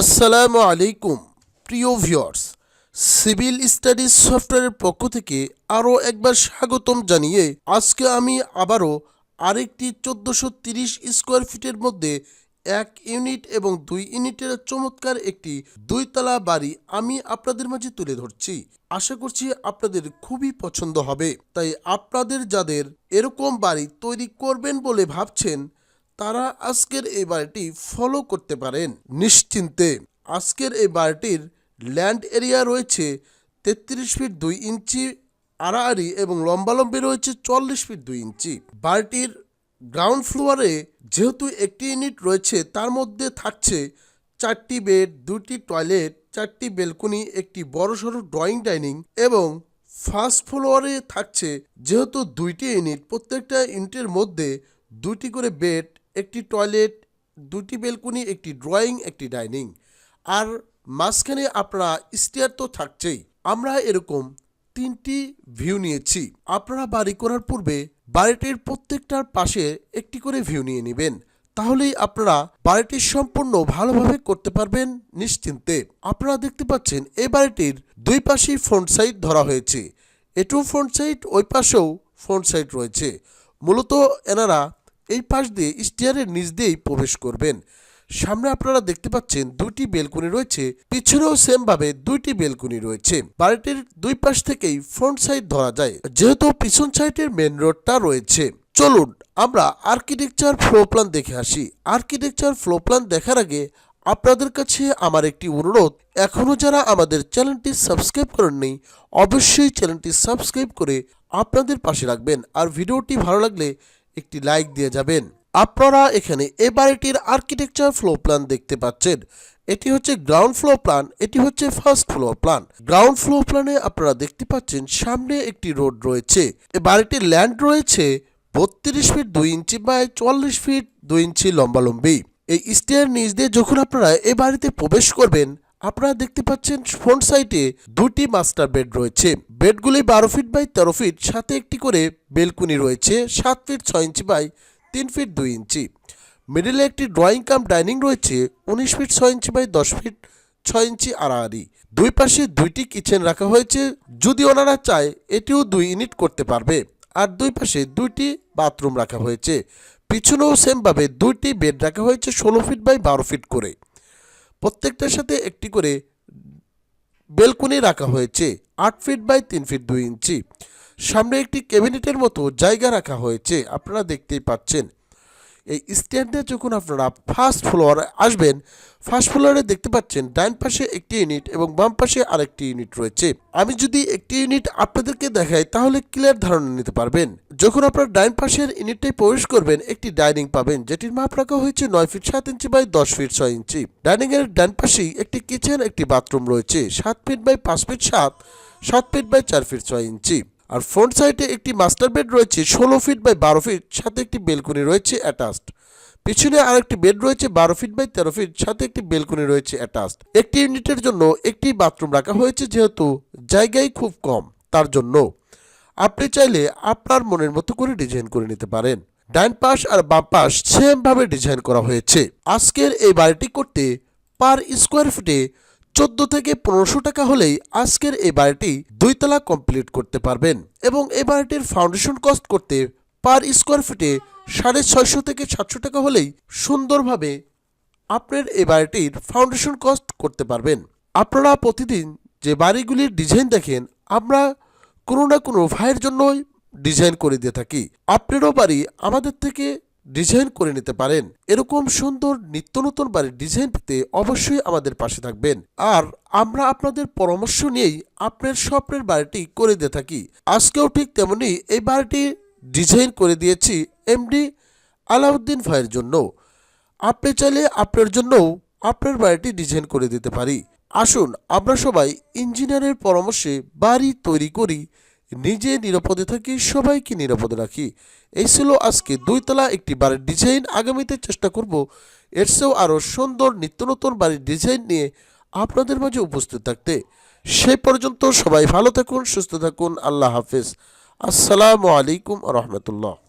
আসসালামু আলাইকুম, প্রিয় ভিউয়ার্স। সিভিল স্টাডিজ সফটওয়্যারের পক্ষ থেকে আরও একবার স্বাগতম জানিয়ে আজকে আমি আবারও আরেকটি চোদ্দোশো তিরিশ স্কোয়ার ফিটের মধ্যে এক ইউনিট এবং দুই ইউনিটের চমৎকার একটি দুইতলা বাড়ি আমি আপনাদের মাঝে তুলে ধরছি। আশা করছি আপনাদের খুবই পছন্দ হবে। তাই আপনাদের যাদের এরকম বাড়ি তৈরি করবেন বলে ভাবছেন তারা আজকের এই বাড়িটি ফলো করতে পারেন নিশ্চিন্তে। আজকের এই বাড়িটির ল্যান্ড এরিয়া রয়েছে তেত্রিশ ফিট দুই ইঞ্চি, আড়াআড়ি এবং লম্বালম্বি রয়েছে চল্লিশ ফিট দুই ইঞ্চি। বাড়িটির গ্রাউন্ড ফ্লোয়ারে যেহেতু একটি ইউনিট রয়েছে, তার মধ্যে থাকছে চারটি বেড দুটি টয়লেট চারটি বেলকনি একটি বড়সড় ড্রয়িং ডাইনিং এবং ফার্স্ট ফ্লোরে থাকছে যেহেতু দুইটি ইউনিট প্রত্যেকটা ইউনিটের মধ্যে দুটি করে বেড একটি টয়লেট, দুটি বেলকনি, একটি ড্রয়িং, একটি ডাইনিং। আর মাঝখানে আপনারা স্টেয়ার তো থাকছেই। আমরা এরকম তিনটি ভিউ নিয়েছি। আপনারা বাড়ি করার পূর্বে বাড়িটির প্রত্যেকটার পাশে একটি করে ভিউ নিয়ে নেবেন। তাহলেই আপনারা বাড়িটি সম্পূর্ণ ভালোভাবে করতে পারবেন নিশ্চিন্তে। আপনারা দেখতে পাচ্ছেন এই বাড়িটির দুই পাশেই ফ্রন্ট সাইড ধরা হয়েছে। এটু ফ্রন্ট সাইড, ওই পাশেও ফ্রন্ট সাইড রয়েছে। মূলত এনারা এই পাশ দিয়ে স্টিয়ারের নিচ দিয়েই প্রবেশ করবেন। সামনে আপনারা দেখতে পাচ্ছেন দুটি বেলকনি রয়েছে, পিছনেও সেম ভাবে দুইটি বেলকনি রয়েছে। বাড়িটির দুই পাশ থেকেই ফ্রন্ট সাইড ধরা যায়, যেহেতু পিছন সাইডের মেন রোডটা রয়েছে। চলুন, আমরা আর্কিটেকচার ফ্লো প্ল্যান দেখে আসি। আর্কিটেকচার ফ্লো প্ল্যান দেখার আগে আপনাদের কাছে আমার একটি অনুরোধ এখনও যারা আমাদের চ্যানেলটি সাবস্ক্রাইব করেননি, অবশ্যই চ্যানেলটি সাবস্ক্রাইব করে আপনাদের পাশে রাখবেন। আর ভিডিওটি ভালো লাগলে একটি লাইক দিয়ে যাবেন। আপনারা এখানে এ বাড়িটির আর্কিটেকচার ফ্লো প্ল্যান দেখতে পাচ্ছেন। এটি হচ্ছে গ্রাউন্ড ফ্লো প্ল্যান এটি হচ্ছে first floor plan ground floor প্ল্যানে আপনারা দেখতে পাচ্ছেন সামনে একটি রোড রয়েছে। এ বাড়িটির ল্যান্ড রয়েছে বত্রিশ ফিট দুই ইঞ্চি বাই চুয়াল্লিশ ফিট দুই ইঞ্চি লম্বালম্বি। এই স্টেয়ার নিচ দিয়ে যখন আপনারা এ বাড়িতে প্রবেশ করবেন আপনারা দেখতে পাচ্ছেন ফ্রন্ট সাইটে দুটি মাস্টার বেড রয়েছে। বেডগুলি বারো ফিট বাই তেরো ফিট, সাথে একটি করে বেলকুনি রয়েছে, সাত ফিট ছয় ইঞ্চি বাই তিন ফিট দুই ইঞ্চি। মিডিলে একটি ড্রয়িং কাম ডাইনিং রয়েছে, উনিশ ফিট ছয় ইঞ্চি বাই দশ ফিট ছয় ইঞ্চি আড়াআড়ি। দুই পাশে দুইটি কিচেন রাখা হয়েছে, যদি ওনারা চায় এটিও দুই ইউনিট করতে পারবে। আর দুই পাশে দুইটি বাথরুম রাখা হয়েছে। পিছনেও সেমভাবে দুইটি বেড রাখা হয়েছে, ষোলো ফিট বাই বারো ফিট করে। প্রত্যেকটার সাথে একটি করে বেলকুনি রাখা হয়েছে, আট ফিট বাই তিন ফিট দুই ইঞ্চি। সামনে একটি ক্যাবিনেটের মতো জায়গা রাখা হয়েছে, আপনারা দেখতেই পাচ্ছেন। এই স্ট্যান্ডে যখন আপনারা ফার্স্ট ফ্লোয়ারে আসবেন ফার্স্ট ফ্লোয়ারে দেখতে পাচ্ছেন ডান পাশে একটি ইউনিট এবং বাম পাশে আরেকটি ইউনিট রয়েছে। আমি যদি একটি ইউনিট আপনাদেরকে দেখাই, তাহলে ক্লিয়ার ধারণা নিতে পারবেন। যখন আপনারা ডাইন পাশের ইউনিটটাই প্রবেশ করবেন, একটি ডাইনিং পাবেন, যেটির মাপ রাখা হয়েছে নয় ফিট সাত ইঞ্চি বাই দশ ফিট ছয় ইঞ্চি ডাইনিং এর ডান পাশেই একটি কিচেন একটি বাথরুম রয়েছে, সাত ফিট বাই পাঁচ ফিট সাত সাত ফিট বাই চার ফিট ছয় ইঞ্চি আর ফ্রন্ট সাইডে একটি মাস্টার বেড রয়েছে, ষোলো ফিট বাই বারো ফিট, সাথে একটি বেলকনি রয়েছে অ্যাটাচড। পিছনে আরেকটি বেড রয়েছে, বারো ফিট বাই তেরো ফিট, সাথে একটি বেলকনি রয়েছে অ্যাটাচড। একটি ইউনিটের জন্য একটি বাথরুম রাখা হয়েছে, যেহেতু জায়গায় খুব কম, তার জন্য। আপনি চাইলে আপনার মনের মতো করে ডিজাইন করে নিতে পারেন। ডাইন পাশ আর বাম পাশ সেম ভাবে ডিজাইন করা হয়েছে। আজকের এই বাড়িটি করতে পার স্কোয়ার ফিটে চোদ্দ থেকে পনেরোশো টাকা হলেই আজকের এই বাড়িটি দুইতলা কমপ্লিট করতে পারবেন এবং এই বাড়িটির ফাউন্ডেশন কস্ট করতে পার স্কোয়ার ফিটে সাড়ে ছয়শো থেকে সাতশো টাকা হলেই সুন্দরভাবে আপনার এই বাড়িটির ফাউন্ডেশন কস্ট করতে পারবেন। আপনারা প্রতিদিন যে বাড়িগুলির ডিজাইন দেখেন, আমরা কোনো না কোনো ভাইয়ের জন্যই ডিজাইন করে দিয়ে থাকি। আপনারও বাড়ি আমাদের থেকে ডিজাইন করে নিতে পারেন। এরকম সুন্দর নিত্য নতুন বাড়ির ডিজাইন পেতে অবশ্যই আমাদের পাশে থাকবেন। আর আমরা আপনাদের পরামর্শ নিয়েই আপনার স্বপ্নের বাড়িটি করে দিয়ে থাকি। আজকেও ঠিক তেমনি এই বাড়িটি ডিজাইন করে দিয়েছি এমডি আলাউদ্দিন ভাইয়ের জন্য। আপনি চাইলে আপনার জন্যও আপনার বাড়িটি ডিজাইন করে দিতে পারি। আসুন আমরা সবাই ইঞ্জিনিয়ারের পরামর্শে বাড়ি তৈরি করি। নিজে নিরাপদে থাকি, সবাইকে নিরাপদে রাখি। এই ছিল আজকে দুইতলা একটি বাড়ির ডিজাইন। আগামীতে চেষ্টা করব এর চেয়েও আরও সুন্দর নিত্য নতুন বাড়ির ডিজাইন নিয়ে আপনাদের মাঝে উপস্থিত থাকতে। সেই পর্যন্ত সবাই ভালো থাকুন, সুস্থ থাকুন। আল্লাহ হাফেজ। আসসালামু আলাইকুম রহমতুল্লাহ।